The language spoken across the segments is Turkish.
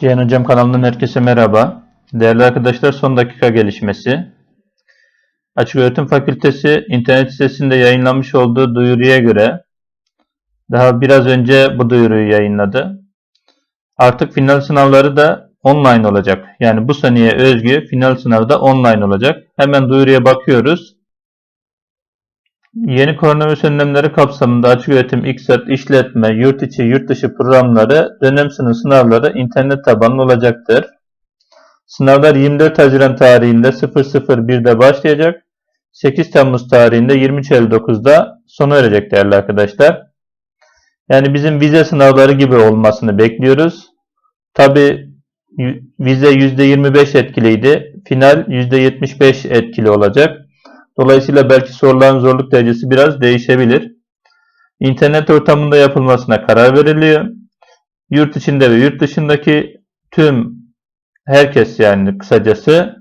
Cihan Hocam kanalından herkese merhaba. Değerli arkadaşlar son dakika gelişmesi. Açık Öğretim Fakültesi internet sitesinde yayınlanmış olduğu duyuruya göre daha biraz önce bu duyuruyu yayınladı. Artık final sınavları da online olacak. Yani bu seneye özgü final sınavı da online olacak. Hemen duyuruya bakıyoruz. Yeni koronavirüs önlemleri kapsamında açık öğretim, İKSERT, işletme, yurt içi, yurt dışı programları, dönem sınıf sınavları internet tabanlı olacaktır. Sınavlar 24 Haziran tarihinde 00.1'de başlayacak. 8 Temmuz tarihinde 23.59'da sona erecek değerli arkadaşlar. Yani bizim vize sınavları gibi olmasını bekliyoruz. Tabi vize %25 etkiliydi. Final %75 etkili olacak. Dolayısıyla belki soruların zorluk derecesi biraz değişebilir. İnternet ortamında yapılmasına karar veriliyor. Yurt içinde ve yurt dışındaki tüm herkes yani kısacası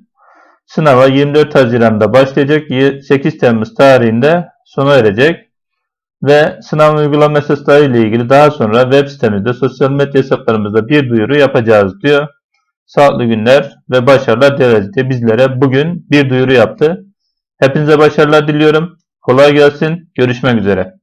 sınava 24 Haziran'da başlayacak. 8 Temmuz tarihinde sona erecek. Ve sınav uygulama esasları ile ilgili daha sonra web sitemizde, sosyal medya hesaplarımızda bir duyuru yapacağız diyor. Sağlıklı günler ve başarılar dileriz bizlere bugün bir duyuru yaptı. Hepinize başarılar diliyorum. Kolay gelsin. Görüşmek üzere.